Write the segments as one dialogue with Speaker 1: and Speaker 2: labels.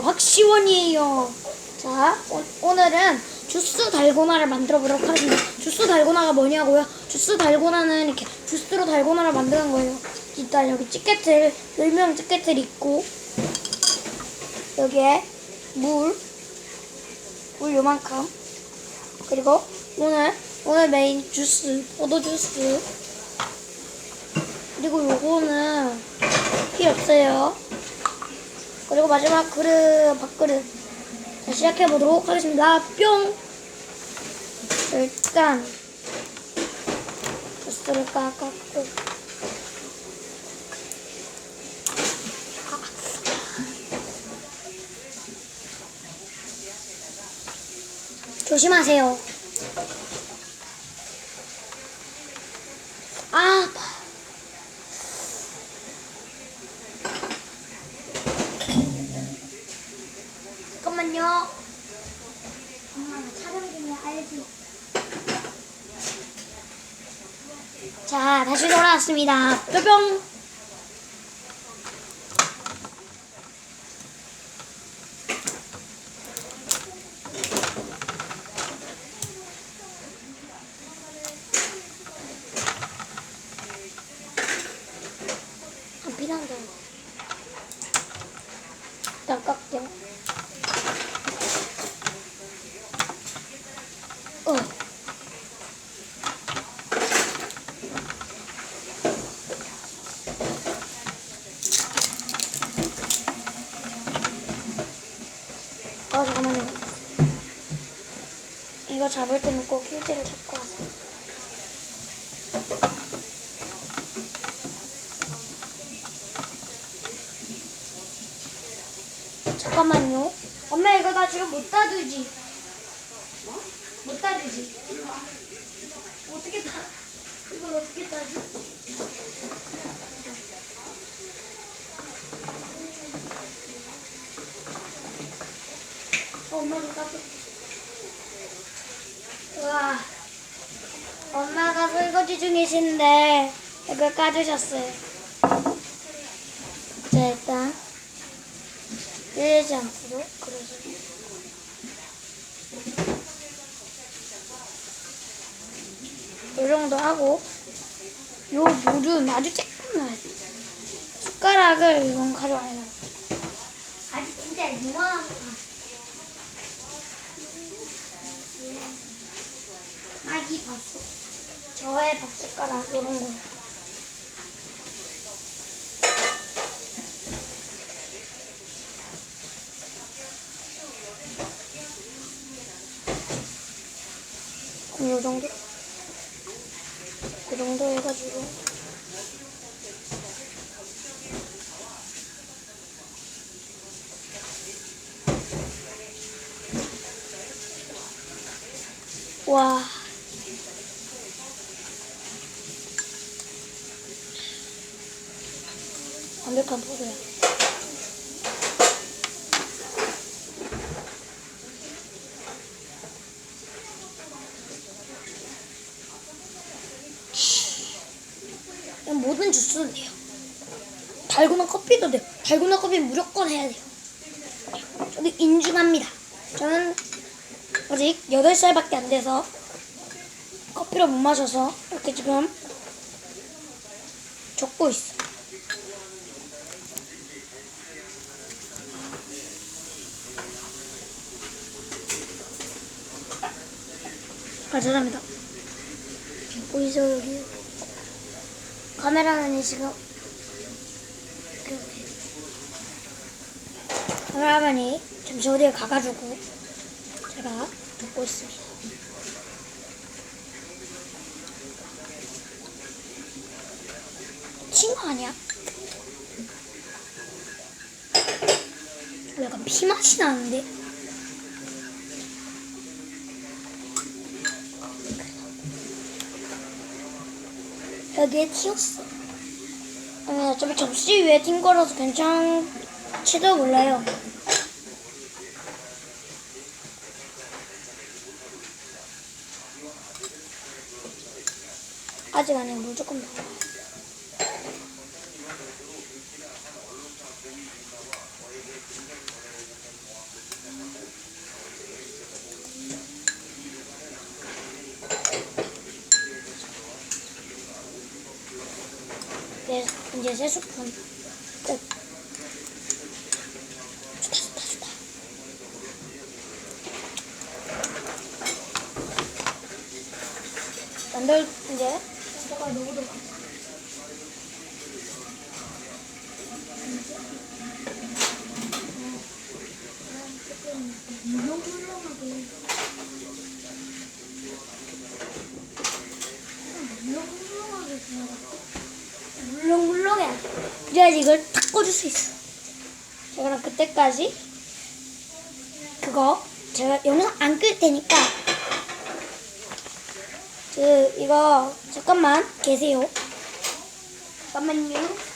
Speaker 1: 박시원이에요. 자, 오, 오늘은 주스 달고나를 만들어 보도록 하겠습니다. 주스 달고나가 뭐냐고요? 주스 달고나는 이렇게 주스로 달고나를 만드는 거예요. 일단 여기 찌개틀, 열명 찌개틀 있고, 여기에 물, 물 요만큼. 그리고 오늘, 오늘 메인 주스, 포도 주스. 그리고 요거는 필요 없어요. 그리고 마지막 그릇, 밥그릇. 자, 시작해보도록 하겠습니다. 뿅! 일단, 주스를 깎았고. 조심하세요. 아, 아파. 잠깐만요. 엄마가 촬영 중에 알지? 자, 다시 돌아왔습니다. 뿅뿅. 아, 비난다. 일단 깎게요. 어. 어, 잠깐만요. 이거 잡을 때는 꼭 휴지를 잡고 하세요. 잠깐만요. 엄마 이거 나 지금 못 따두지. 못 따르지? 어떻게 따? 이걸 어떻게 따지? 엄마가 따뜻. 우와. 엄마가 설거지 중이신데 이걸 까주셨어요. 자 일단 밀리지 않도록 그래서. 이 정도 하고 요 물은 아주 조금 넣어야 돼. 숟가락을 이건 가져와야 돼. 아주 진짜 유명한 아기 밥숟 저의 밥숟가락 이런 거. 그럼 요 정도? 그 정도 해가지고 와 완벽한 포도야 그냥 모든 주스는 돼요. 달고나 커피도 돼요. 달고나 커피 무조건 해야 돼요. 저도 인중합니다. 저는 아직 8살밖에 안 돼서 커피를 못 마셔서 이렇게 지금 적고 있어. 아, 죄송합니다. 보이죠, 여기? 카메라맨이 지금 이렇게 카메라맨이 잠시 어디에 가가지고 제가 듣고 있습니다. 친구 아니야? 약간 피 맛이 나는데? 여기에 튀었어. 아니, 어차피 접시 위에 튄 거라서 괜찮지도 몰라요. 아직 아니야, 물 조금 더. 이제 세 스푼 끝. 좋다 좋다 좋다. 만들 이제
Speaker 2: 잠깐 더워. 물렁물렁하게. 물렁물렁하게 들어가.
Speaker 1: 물렁물렁해. 그래야지 이걸 탁 꽂을 수 있어. 자, 그럼 그때까지 그거 제가 영상 안 끌 테니까 그 이거 잠깐만 계세요. 잠깐만요.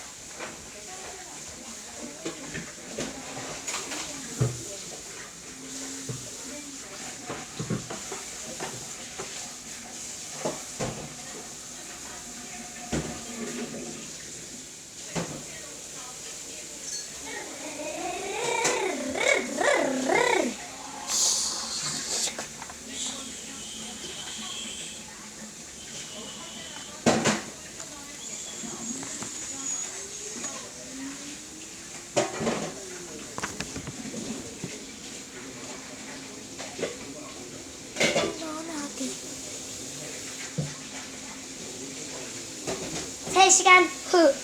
Speaker 1: 세시간 후.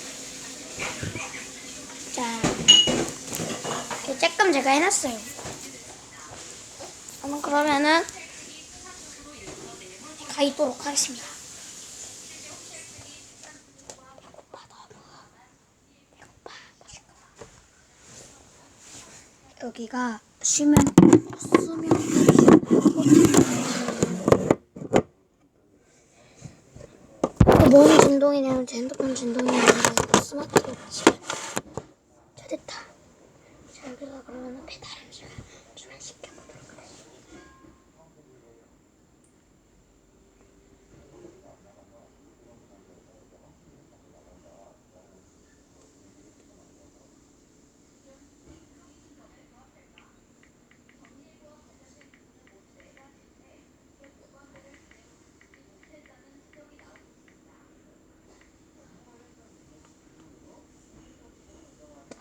Speaker 1: 자, 이거 조금 제가 해놨어요. 한번 그러면은 가 있도록 하겠습니다. 여기가 쉬면 수면 뭔 진동이냐면 제 핸드폰 진동이 아니라 스마트워치 자 됐다 자 여기서 그러면 배달 음식을 좀 시켜보도록 하겠습니다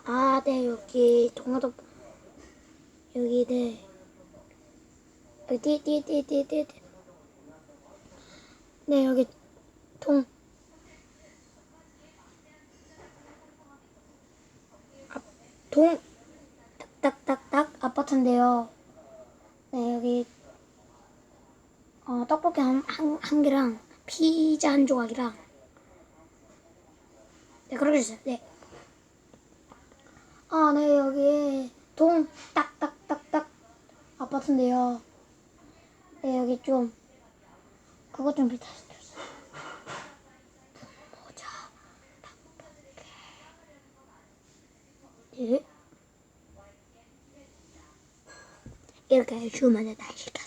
Speaker 1: 아, 네, 여기 동화도 여기 네. 어디 어디. 네, 여기 동 아, 동 딱딱딱딱 아파트인데요. 네, 여기 어, 떡볶이 한, 한, 한 개랑 피자 한 조각이랑 네, 주세요. 네. 아, 네, 여기 동 딱딱딱딱 아파트인데요. 네, 여기 좀 그것 좀 비슷해주세요. 모자, 떡볶이. 예. 이렇게 주문을 다 시켰